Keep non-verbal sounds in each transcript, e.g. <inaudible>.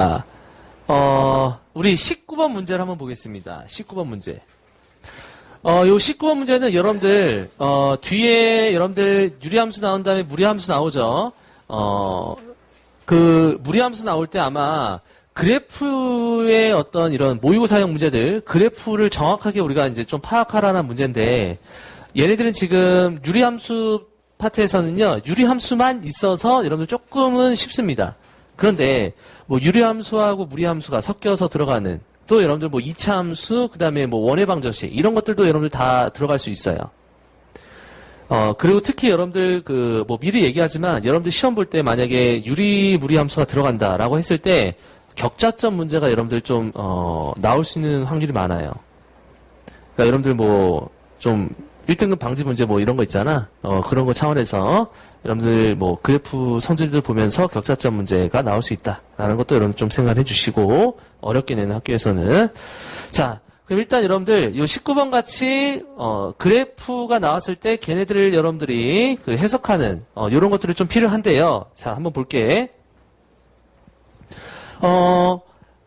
아, 어, 우리 19번 문제를 한번 보겠습니다. 19번 문제. 어, 요 19번 문제는 여러분들, 어, 뒤에 여러분들 유리함수 나온 다음에 무리함수 나오죠? 어, 그, 무리함수 나올 때 아마 그래프의 어떤 이런 모의고사형 문제들, 그래프를 정확하게 우리가 이제 좀 파악하라는 문제인데, 얘네들은 지금 유리함수 파트에서는요, 유리함수만 있어서 여러분들 조금은 쉽습니다. 그런데 뭐 유리함수하고 무리함수가 섞여서 들어가는 또 여러분들 뭐 2차 함수 그다음에 뭐 원의 방정식 이런 것들도 여러분들 다 들어갈 수 있어요. 어 그리고 특히 여러분들 그 뭐 미리 얘기하지만 여러분들 시험 볼 때 만약에 유리 무리 함수가 들어간다라고 했을 때 격자점 문제가 여러분들 좀 어 나올 수 있는 확률이 많아요. 그러니까 여러분들 뭐좀 1등급 방지 문제 뭐 이런 거 있잖아. 어, 그런 거 차원에서 여러분들 뭐 그래프 성질들 보면서 격자점 문제가 나올 수 있다라는 것도 여러분 좀 생각해 주시고 어렵게 내는 학교에서는 자, 그럼 일단 여러분들 요 19번 같이 어, 그래프가 나왔을 때 걔네들을 여러분들이 그 해석하는 어, 이런 것들이 좀 필요한데요. 자, 한번 볼게. 어,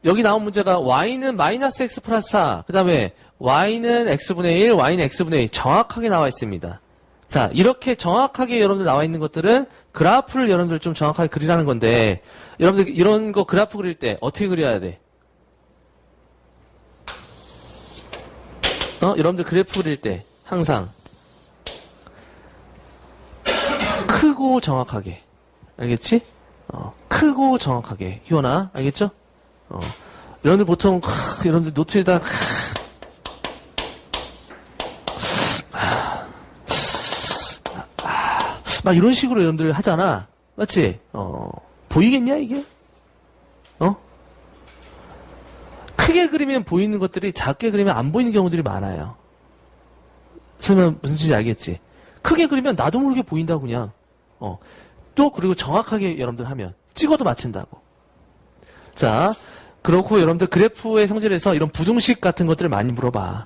여기 나온 문제가 y는 마이너스 x 플러스 4, 그 다음에 y는 x분의 1, y는 x분의 2 정확하게 나와 있습니다. 자, 이렇게 정확하게 여러분들 나와 있는 것들은 그래프를 여러분들 좀 정확하게 그리라는 건데, 여러분들 이런 거 그래프 그릴 때 어떻게 그려야 돼? 어? 여러분들 그래프 그릴 때 항상 크고 정확하게. 알겠지? 어, 크고 정확하게. 희원아, 알겠죠? 어, 여러분들 보통, 크, 여러분들 노트에다, 크, 막 이런 식으로 여러분들 하잖아. 맞지? 어, 보이겠냐, 이게? 어? 크게 그리면 보이는 것들이 작게 그리면 안 보이는 경우들이 많아요. 설명 무슨 뜻인지 알겠지? 크게 그리면 나도 모르게 보인다고 그냥. 어. 또 그리고 정확하게 여러분들 하면 찍어도 맞춘다고. 자, 그렇고 여러분들 그래프의 성질에서 이런 부등식 같은 것들을 많이 물어봐.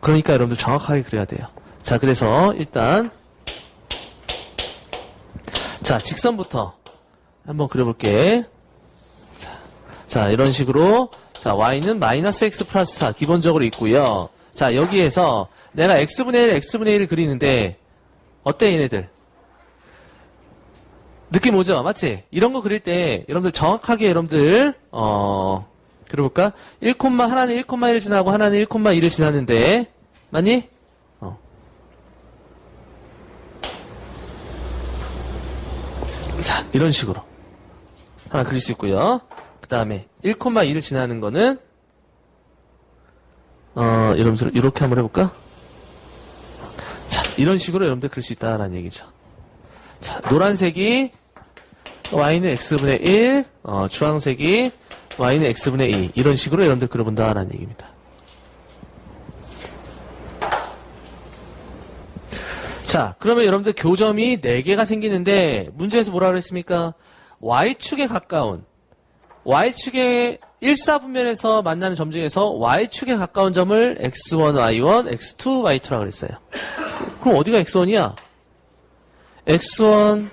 그러니까 여러분들 정확하게 그려야 돼요. 자, 그래서 일단 자, 직선부터 한번 그려볼게. 자, 자, 이런 식으로 자, y는 마이너스 x 플러스 4 기본적으로 있고요. 자, 여기에서 내가 x분의 1, x분의 1을 그리는데 어때 얘네들? 느낌 오죠? 맞지? 이런 거 그릴 때 여러분들 정확하게 여러분들 어 그려볼까? 1, 하나는 1,1을 지나고 하나는 1,2를 지났는데 맞니? 어. 자 이런 식으로 하나 그릴 수 있고요. 그 다음에 1,2를 지나는 거는 어 여러분들 이렇게 한번 해볼까? 자 이런 식으로 여러분들 그릴 수 있다라는 얘기죠. 자, 노란색이 y는 x분의 1, 어, 주황색이 y는 x분의 2. 이런 식으로 여러분들 그려본다라는 얘기입니다. 자, 그러면 여러분들 교점이 4개가 생기는데 문제에서 뭐라 그랬습니까? y축에 가까운 y축의 1사분면에서 만나는 점 중에서 y축에 가까운 점을 x1, y1, x2, y2라고 그랬어요. 그럼 어디가 x1이야? x1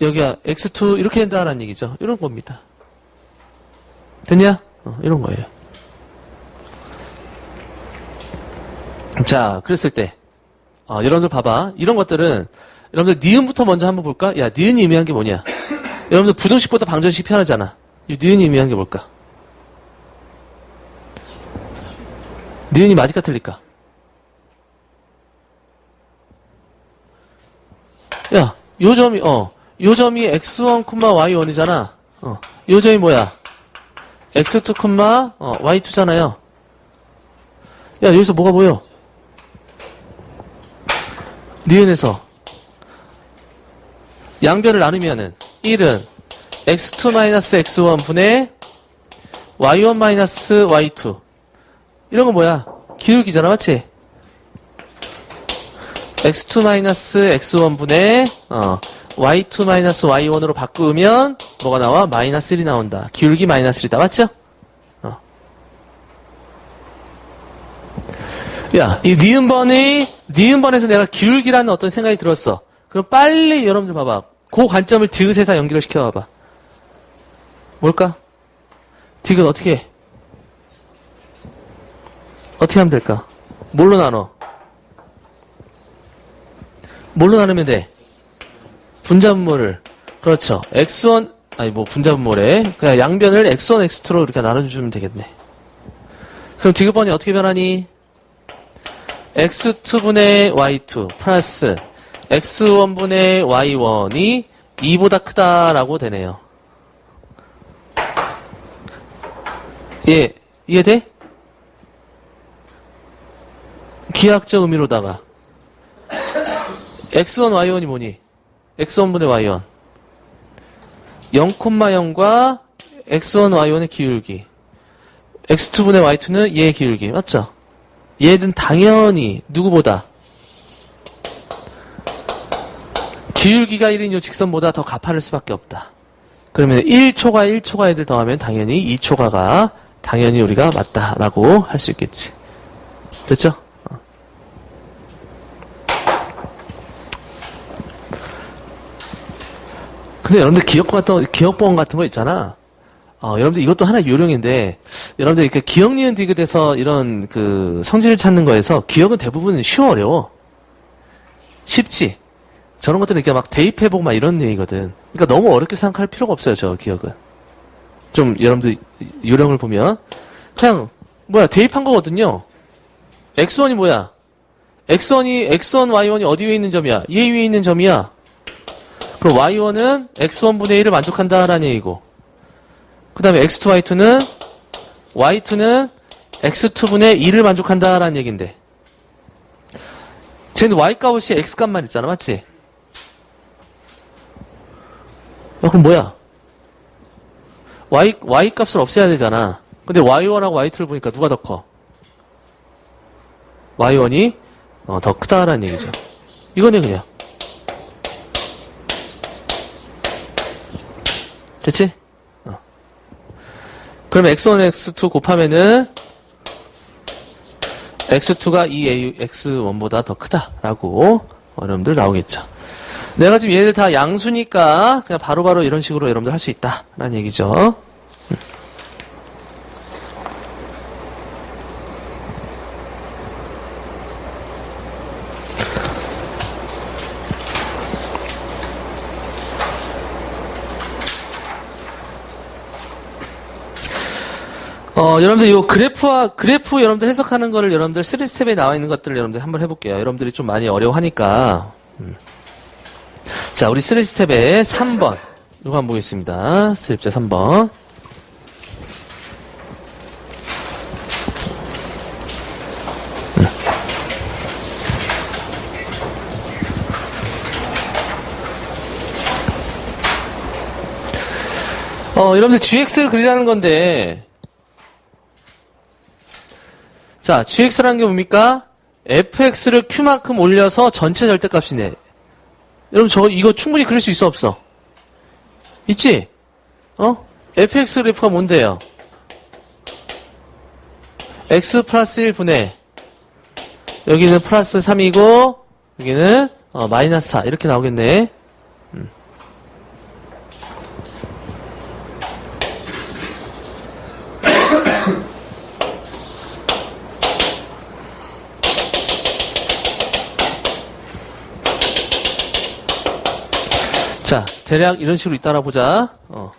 여기야 x2 이렇게 된다라는 얘기죠. 이런 겁니다. 됐냐? 어, 이런 거예요. 자, 그랬을 때 어, 여러분들 봐봐. 이런 것들은 여러분들 니은부터 먼저 한번 볼까? 야, 니은이 의미한 게 뭐냐? 여러분들 부등식보다 방정식 편하잖아. 이 니은이 의미한 게 뭘까? 니은이 맞을까 틀릴까? 야, 요 점이, 어, 요 점이 x1, y1이잖아. 어, 요 점이 뭐야? x2, 어, y2잖아요. 야, 여기서 뭐가 보여? 니은에서 양변을 나누면은 1은 x2 x1 분의 y1 y2 이런 건 뭐야? 기울기잖아, 맞지? x2 x1 분의 어, y2 y1으로 바꾸면 뭐가 나와? 마이너스 1이 나온다. 기울기 마이너스 1이다. 맞죠? 야, 이 니은 번이 니은 번에서 내가 기울기라는 어떤 생각이 들었어. 그럼 빨리 여러분들 봐봐. 그 관점을 디귿에다 연결을 시켜봐봐. 뭘까? 디귿 어떻게 해? 어떻게 하면 될까? 뭘로 나눠? 뭘로 나누면 돼? 분자분모를. 그렇죠. x1, 아니 뭐 분자분모래. 그냥 양변을 x1, x2로 이렇게 나눠주면 되겠네. 그럼 디귿번이 어떻게 변하니? X2분의 y2 플러스 x1분의 y1이 2보다 크다라고 되네요. 예, 이해돼? 기하학적 의미로다가 x1, y1이 뭐니? x1분의 y1 0,0과 x1, y1의 기울기 x2분의 y2는 얘의 기울기 맞죠? 얘는 당연히 누구보다 기울기가 1인 요 직선보다 더 가파를 수밖에 없다. 그러면 1초가 1초가 애들 더하면 당연히 2초가가 당연히 우리가 맞다라고 할 수 있겠지. 됐죠? 어. 근데 여러분들 기억 같은 기억보험 같은 거 있잖아. 어, 여러분들 이것도 하나의 요령인데 여러분들 이렇게 기억 니은 디귿에서 이런 그 성질을 찾는 거에서 기억은 대부분 쉬워 어려워. 쉽지. 저런 것들은 이렇게 막 대입해보고 막 이런 얘기거든. 그러니까 너무 어렵게 생각할 필요가 없어요, 저 기억은. 좀 여러분들 요령을 보면 그냥 뭐야 대입한 거거든요. x1이 뭐야? x1이 x1 y1이 어디 위에 있는 점이야? 얘 위에 있는 점이야. 그럼 y1은 x1분의 1을 만족한다라는 얘기고. 그 다음에 x2 y2는 y2는 x2분의 2를 만족한다라는 얘기인데. 쟤는 y 값이 x 값만 있잖아, 맞지? 야, 그럼 뭐야? y, y 값을 없애야 되잖아. 근데 y1하고 y2를 보니까 누가 더 커? y1이 어, 더 크다라는 얘기죠. 이거네, 그냥. 됐지? 어. 그럼 x1, x2 곱하면은 x2가 2a, x1보다 더 크다라고 여러분들 나오겠죠. 내가 지금 얘들 다 양수니까 그냥 바로 바로 이런 식으로 여러분들 할 수 있다라는 얘기죠. 어, 여러분들 요 그래프와 그래프 여러분들 해석하는 거를 여러분들 3스텝에 나와 있는 것들을 여러분들 한번 해볼게요. 여러분들이 좀 많이 어려워하니까. 음. 자, 우리 3스텝에 3번. 이거 한번 보겠습니다. 스텝제 3번. 어, 여러분들 GX를 그리라는 건데, 자, GX라는 게 뭡니까? FX를 Q만큼 올려서 전체 절대값이네. 여러분, 저, 이거 충분히 그릴 수 있어, 없어? 있지? 어? FX 그래프가 뭔데요? X 플러스 1분의, 여기는 플러스 3이고, 여기는, 어, 마이너스 4. 이렇게 나오겠네. 음. 자, 대략 이런 식으로 있다라 보자. 어.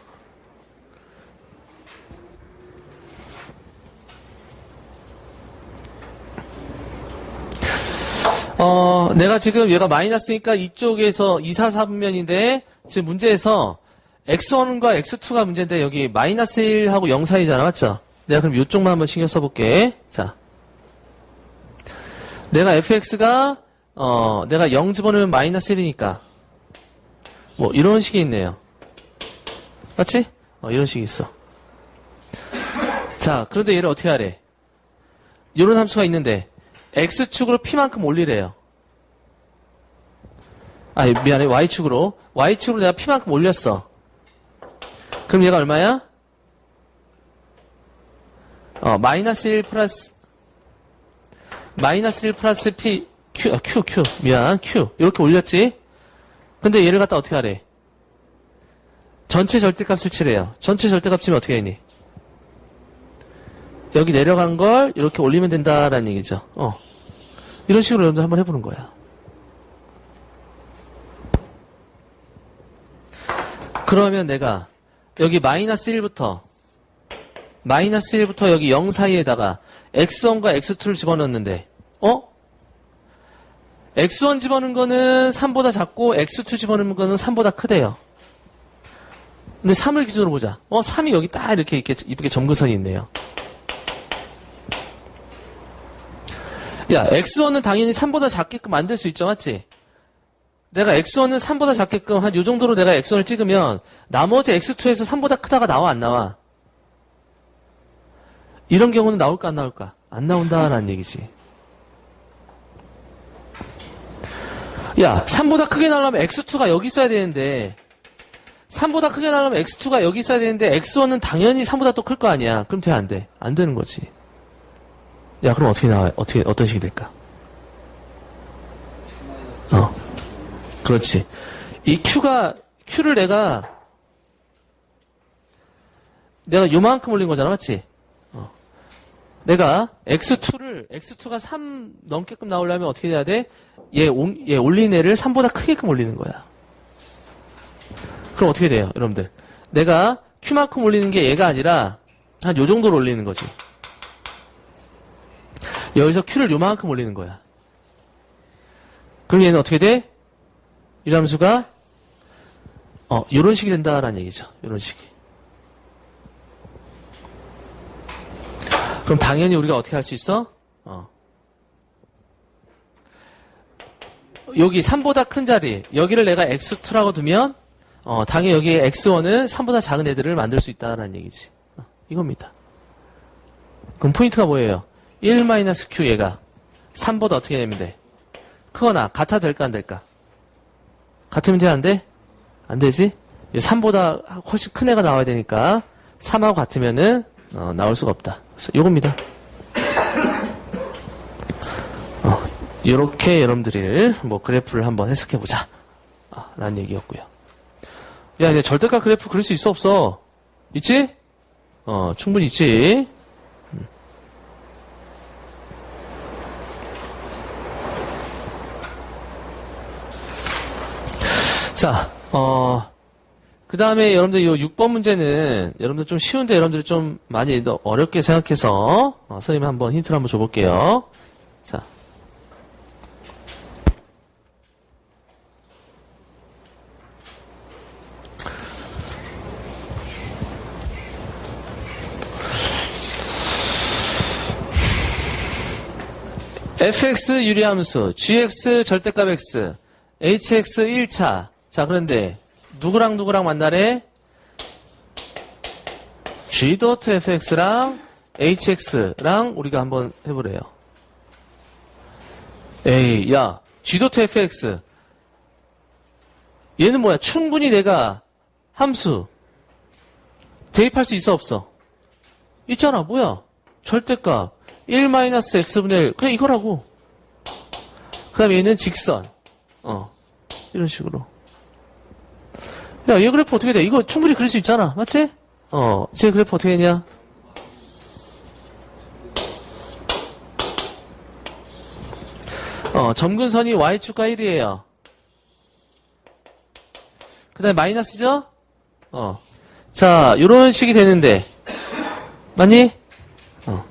어, 내가 지금 얘가 마이너스니까 이쪽에서 2, 4, 4분면인데, 지금 문제에서 x1과 x2가 문제인데, 여기 마이너스 1하고 0 사이잖아, 맞죠? 내가 그럼 이쪽만 한번 신경 써볼게. 자. 내가 fx가, 어, 내가 0 집어넣으면 마이너스 1이니까, 뭐 이런 식이 있네요. 맞지? 어, 이런 식이 있어. 자, 그런데 얘를 어떻게 하래? 이런 함수가 있는데 x축으로 p만큼 올리래요. 아, 미안해. y축으로. y축으로 내가 p만큼 올렸어. 그럼 얘가 얼마야? 어, 마이너스 1 플러스 마이너스 1 플러스 p q 아, q q 미안 q 이렇게 올렸지? 근데 얘를 갖다 어떻게 하래? 전체 절대값을 치래요. 전체 절대값 치면 어떻게 되니? 여기 내려간 걸 이렇게 올리면 된다라는 얘기죠. 어. 이런 식으로 여러분들 한번 해보는 거야. 그러면 내가 여기 마이너스 1부터 마이너스 1부터 여기 0 사이에다가 x1과 x2를 집어넣는데 어? X1 집어넣은 거는 3보다 작고 x2 집어넣는 거는 3보다 크대요. 근데 3을 기준으로 보자. 어, 3이 여기 딱 이렇게 이렇게 이쁘게 점근선이 있네요. 야, x1은 당연히 3보다 작게끔 만들 수 있죠, 맞지? 내가 x1은 3보다 작게끔 한 요 정도로 내가 x1을 찍으면 나머지 x2에서 3보다 크다가 나와 안 나와? 이런 경우는 나올까 안 나올까? 안 나온다라는 얘기지. 야, 3보다 크게 나오려면 x2가 여기 있어야 되는데 3보다 크게 나오려면 x2가 여기 있어야 되는데 x1은 당연히 3보다 또 클 거 아니야. 그럼 돼 안 돼? 안 되는 거지. 야, 그럼 어떻게 나와? 어떻게 어떤 식이 될까? 어. 그렇지. 이 q가 q를 내가 내가 요만큼 올린 거잖아, 맞지? 어. 내가 x2를 x2가 3 넘게끔 나오려면 어떻게 돼야 돼? 얘, 온- 얘 올린 애를 3보다 크게끔 올리는 거야. 그럼 어떻게 돼요, 여러분들? 내가 q만큼 올리는 게 얘가 아니라 한 요 정도로 올리는 거지. 여기서 q를 요만큼 올리는 거야. 그럼 얘는 어떻게 돼? 이 함수가 어, 요런 식이 된다라는 얘기죠. 요런 식이. 그럼 당연히 우리가 어떻게 할 수 있어? 어. 여기 3보다 큰 자리, 여기를 내가 x2라고 두면, 어, 당연히 여기 x1은 3보다 작은 애들을 만들 수 있다라는 얘기지. 어, 이겁니다. 그럼 포인트가 뭐예요? 1-q 얘가 3보다 어떻게 되면 돼? 크거나 같아 될까 안 될까? 같으면 돼, 안 돼? 안 되지? 3보다 훨씬 큰 애가 나와야 되니까 3하고 같으면은 어, 나올 수가 없다. 요겁니다. 어, 요렇게 여러분들이 뭐 그래프를 한번 해석해 보자. 아, 라는 얘기였고요. 야, 이제 절대값 그래프 그릴 수 있어 없어? 있지? 어, 충분히 있지. 음. 자, 어, 그 다음에 여러분들 이 6번 문제는 여러분들 좀 쉬운데 여러분들이 좀 많이 더 어렵게 생각해서 어, 선생님 한번 힌트를 한번 줘볼게요. 자. fx 유리함수, gx 절대값 x, hx 1차. 자, 그런데 누구랑 누구랑 만나래? g.fx랑 hx랑 우리가 한번 해보래요. 에이, 야, g.fx. 얘는 뭐야? 충분히 내가 함수 대입할 수 있어 없어? 있잖아, 뭐야? 절대값 1-x분의 1 그냥 이거라고. 그 다음에 얘는 직선. 어, 이런 식으로. 야, 얘 그래프 어떻게 돼? 이거 충분히 그릴 수 있잖아. 맞지? 어, 제 그래프 어떻게 되냐? 어, 점근선이 y축과 1이에요. 그 다음에 마이너스죠? 어. 자, 요런 식이 되는데. 맞니? 어.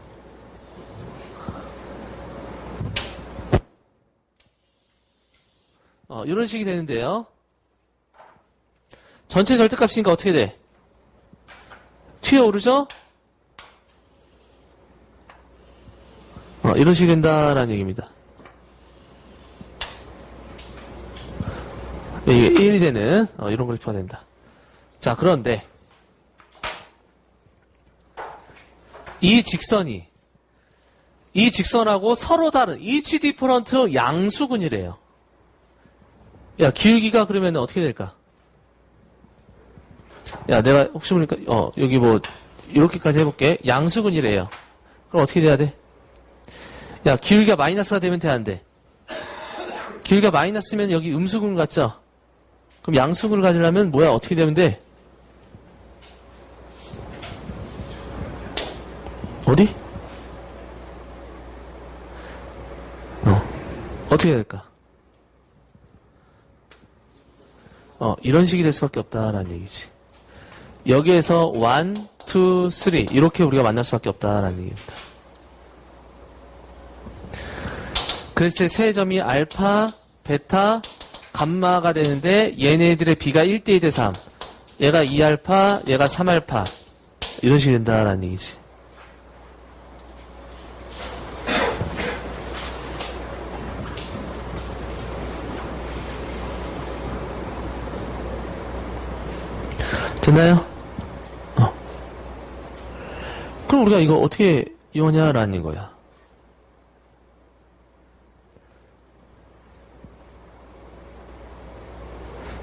어, 요런 식이 되는데요. 전체 절대값이니까 어떻게 돼? 튀어오르죠? 어, 이런 식이 된다라는 얘기입니다. 이게 1이 되는 어, 이런 그래프가 된다. 자, 그런데 이 직선이 이 직선하고 서로 다른 이치 디퍼런트 양수근이래요. 야, 기울기가 그러면 어떻게 될까? 야, 내가 혹시 모르니까, 어, 여기 뭐, 이렇게까지 해볼게. 양수근이래요. 그럼 어떻게 돼야 돼? 야, 기울기가 마이너스가 되면 돼, 안 돼? 기울기가 마이너스면 여기 음수근 같죠? 그럼 양수근을 가지려면 뭐야, 어떻게 되면 돼? 어디? 어. 어떻게 해야 될까? 어, 이런 식이 될 수밖에 없다라는 얘기지. 여기에서 1, 2, 3 이렇게 우리가 만날 수밖에 없다라는 얘기입니다. 그랬을 때세 점이 알파, 베타, 감마가 되는데 얘네들의 비가 1대 2 대 3. 얘가 2알파, 얘가 3알파. 이런 식이 된다라는 얘기지. 됐나요? 어. 그럼 우리가 이거 어떻게 이용하냐라는 거야.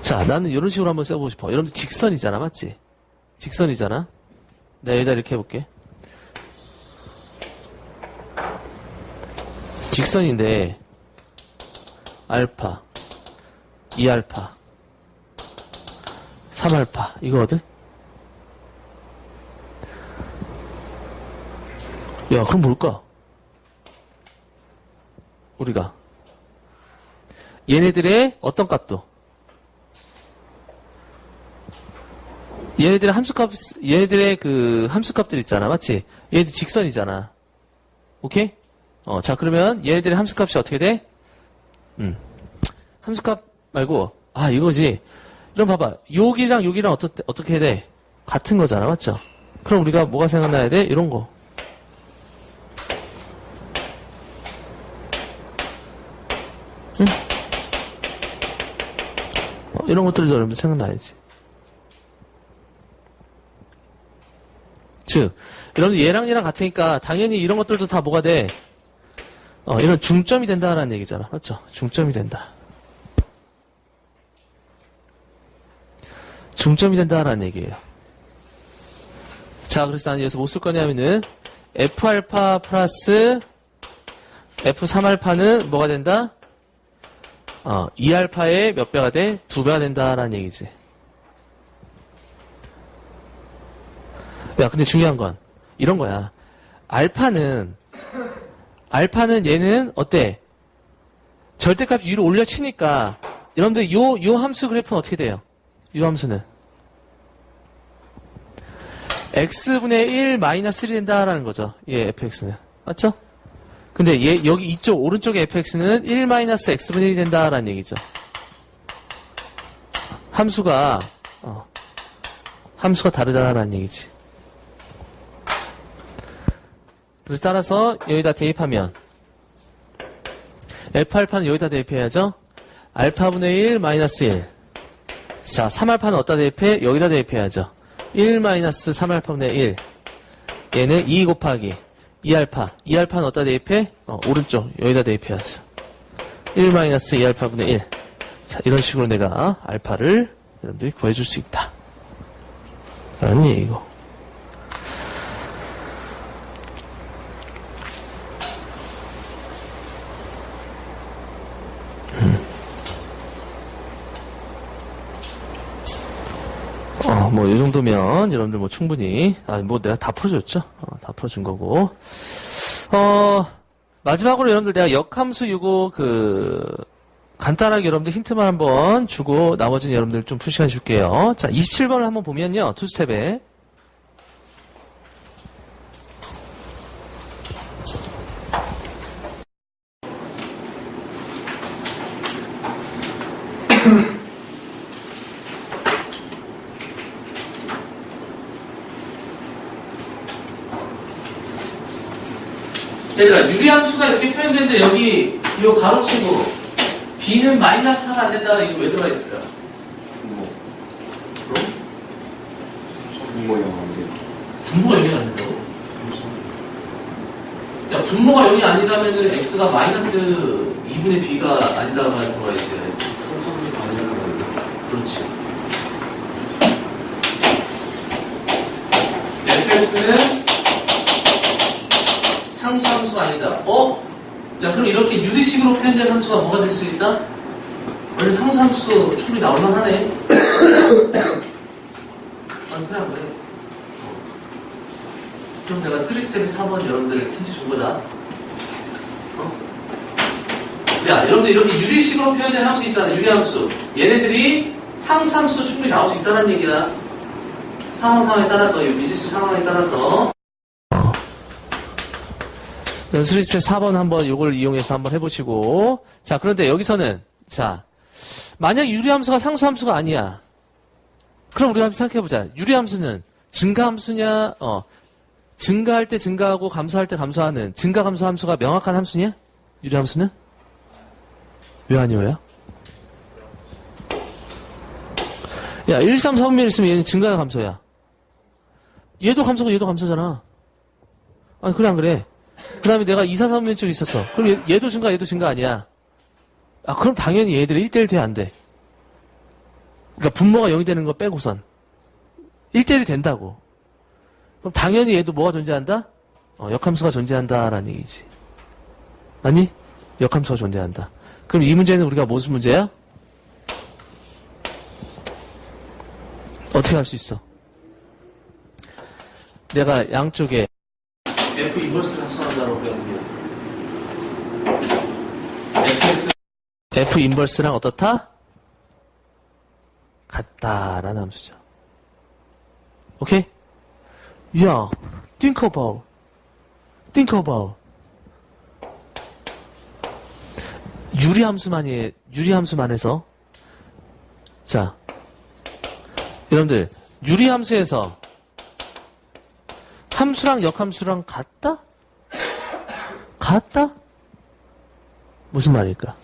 자, 나는 이런 식으로 한번 써보고 싶어. 여러분들 직선이잖아, 맞지? 직선이잖아? 내가 여기다 이렇게 해볼게. 직선인데, 알파, 2알파, 3알파, 이거거든? 야, 그럼 뭘까? 우리가. 얘네들의 어떤 값도. 얘네들의 함수값, 얘네들의 그 함수값들 있잖아. 맞지? 얘네들 직선이잖아. 오케이? 어, 자, 그러면 얘네들의 함수값이 어떻게 돼? 음. 함수값 말고, 아, 이거지. 그럼 봐봐. 여기랑 여기랑 어떻게, 어떻게 돼? 같은 거잖아. 맞죠? 그럼 우리가 뭐가 생각나야 돼? 이런 거. 이런 것들도 여러분들 생각나야지. 즉, 여러분들 얘랑 얘랑 같으니까 당연히 이런 것들도 다 뭐가 돼? 어, 이런 중점이 된다라는 얘기잖아. 맞죠? 중점이 된다. 중점이 된다라는 얘기예요. 자, 그래서 나는 여기서 뭐 쓸 거냐면은 F알파 플러스 F3알파는 뭐가 된다? 어, 2알파의 몇 배가 돼? 두 배가 된다라는 얘기지. 야, 근데 중요한 건 이런 거야. 알파는 알파는 얘는 어때? 절대값 위로 올려치니까 여러분들 요, 요 함수 그래프는 어떻게 돼요? 요 함수는 x분의 1 마이너스 1이 된다라는 거죠. 얘 fx는. 맞죠? 근데 얘 여기 이쪽 오른쪽에 fx는 1 마이너스 x분의 1이 된다라는 얘기죠. 함수가 어, 함수가 다르다라는 얘기지. 그래서 따라서 여기다 대입하면 F알파는 여기다 대입해야죠. 알파분의 1 마이너스 1. 자, 3알파는 어디다 대입해? 여기다 대입해야죠. 1 마이너스 3알파분의 1. 얘는 2 곱하기 2알파. 2알파는 어디다 대입해? 어, 오른쪽 여기다 대입해야죠. 1 마이너스 2알파분의 1. 자, 이런 식으로 내가 알파를 여러분들이 구해줄 수 있다. 라는 얘기고. 어, 뭐, 이 정도면, 여러분들 뭐 충분히, 아, 뭐 내가 다 풀어줬죠? 어, 다 풀어준 거고. 어, 마지막으로 여러분들 내가 역함수 요거, 그, 간단하게 여러분들 힌트만 한번 주고, 나머지는 여러분들 좀 풀 시간 줄게요. 자, 27번을 한번 보면요, 투스텝에. 얘들아, 유리함수가 이렇게 표현되는데 여기 이 가로치고 b는 마이너스 4가 안 된다. 이거 왜 들어가 있을까? 돼요. 분모가 0이 안 된다고? 야, 분모가 0이 아니라면 은 x가 마이너스 2분의 b가 아니다가 들어가 있어야지. 그렇지. fx는 상수 함수가 아니다. 어? 야, 그럼 이렇게 유리식으로 표현된 함수가 뭐가 될 수 있다? 원래 상수 함수도 충분히 나올만 하네. <coughs> 아니, 그래, 안 그래? 그럼 내가 3스텝에 4번 여러분들 힌트 준 거다. 어? 야, 여러분들 이렇게 유리식으로 표현된 함수 있잖아. 유리함수. 얘네들이 상수함수 충분히 나올 수 있다는 얘기야. 상황 상황에 따라서, 이 미지수 상황에 따라서. 스리스 4번 한번 요걸 이용해서 한번 해보시고. 자, 그런데 여기서는, 자, 만약 유리함수가 상수함수가 아니야. 그럼 우리가 한번 생각해보자. 유리함수는 증가함수냐, 어, 증가할 때 증가하고 감소할 때 감소하는 증가 감소 함수가 명확한 함수냐? 유리함수는? 왜 아니에요? 야, 1, 3, 4 분면 있으면 얘는 증가야 감소야. 얘도 감소고 얘도 감소잖아. 아니, 그래 안 그래? 그 다음에 내가 2, 4, 4분면 쪽에 있었어. 그럼 얘, 얘도 증가 얘도 증가 아니야. 아, 그럼 당연히 얘들이 1대1 돼야 안 돼. 그러니까 분모가 0이 되는 거 빼고선. 1대1이 된다고. 그럼 당연히 얘도 뭐가 존재한다? 어, 역함수가 존재한다라는 얘기지. 아니? 역함수가 존재한다. 그럼 이 문제는 우리가 무슨 문제야? 어떻게 할 수 있어? 내가 양쪽에 F 인버스를 FX F 인버스랑 어떻다? 같다라는 함수죠. 오케이? 야, think about. think about. 유리 함수만이, 유리 함수만해서. 자. 여러분들, 유리 함수에서 함수랑 역함수랑 같다? 같다? 무슨 말일까?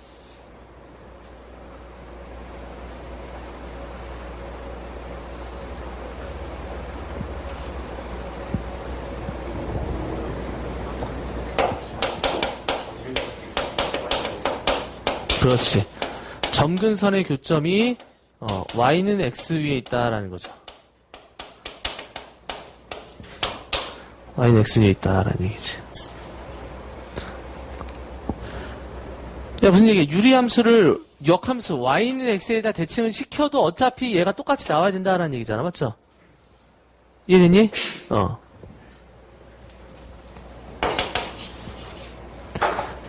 그렇지. 점근선의 교점이 어, y는 x 위에 있다라는 거죠. y는 x 위에 있다라는 얘기지. 야 무슨 얘기야? 유리함수를 역함수 y는 x에다 대칭을 시켜도 어차피 얘가 똑같이 나와야 된다라는 얘기잖아, 맞죠? 이해됐니? 어.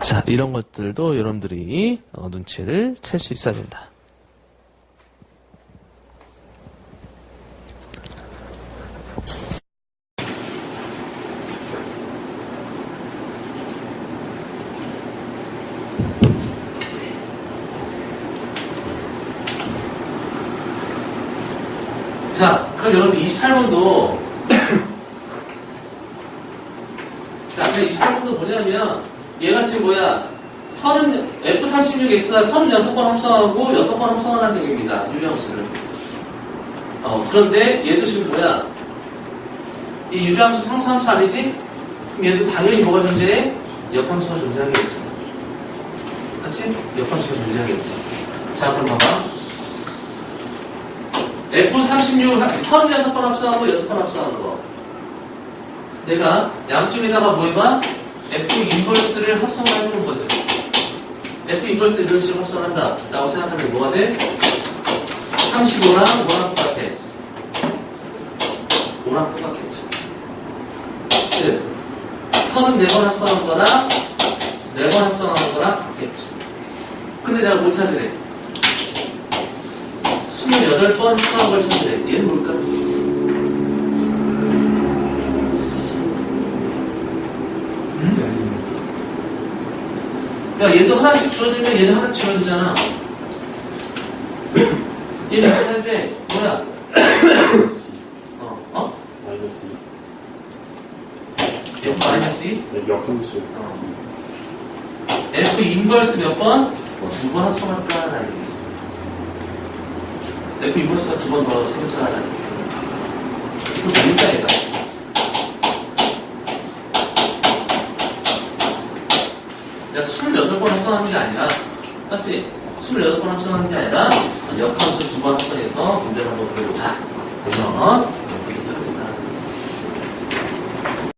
자, 이런 것들도 여러분들이 어, 눈치를 챌 수 있어야 된다. 자, 그럼 여러분 28번도 자, 앞에 28번도 뭐냐면 얘가 지금 뭐야? 30, F36X가 36번 합성하고 6번 합성하는 얘기입니다. 유리함수를. 어, 그런데 얘도 지금 뭐야? 이 유리함수 상수함수 아니지? 그럼 얘도 당연히 뭐가 존재해? 역함수가 존재하겠지. 맞지? 역함수가 존재하겠지. 자, 그럼 봐봐. F36, 36번 합성하고 6번 합성하는 거. 내가 양쪽에다가 뭐 해봐? F 인버스를 합성하는 거죠. F 인버스 이런 식으로 합성한다. 라고 생각하면 뭐가 돼? 35랑 5랑 똑같아. 5랑 똑같겠죠. 즉, 34번 합성한 거랑 4번 합성한 거랑 같겠죠. 근데 내가 뭘 찾으래? 28번 합성한 걸 찾으래. 얘는 뭘까? 야, 얘도 하나씩 줄어들면 얘도 하나씩 줄어들잖아. <coughs> 얘는 줄어들는데, 뭐야? 어, 어? 마이너스 F 마이너스 2? 네, 역함수 어. F 인버스 몇 번? 두 번 합성할까 라는 얘기지. F 인버스가 두 번 더 생겼다 라는 얘기지. 이거 뭔자 얘가. 내가 28번 합성하는 게 아니라, 맞지? 28번 합성하는 게 아니라, 역함수 두 번 합성해서 문제를 한번 풀어보자. 그래서,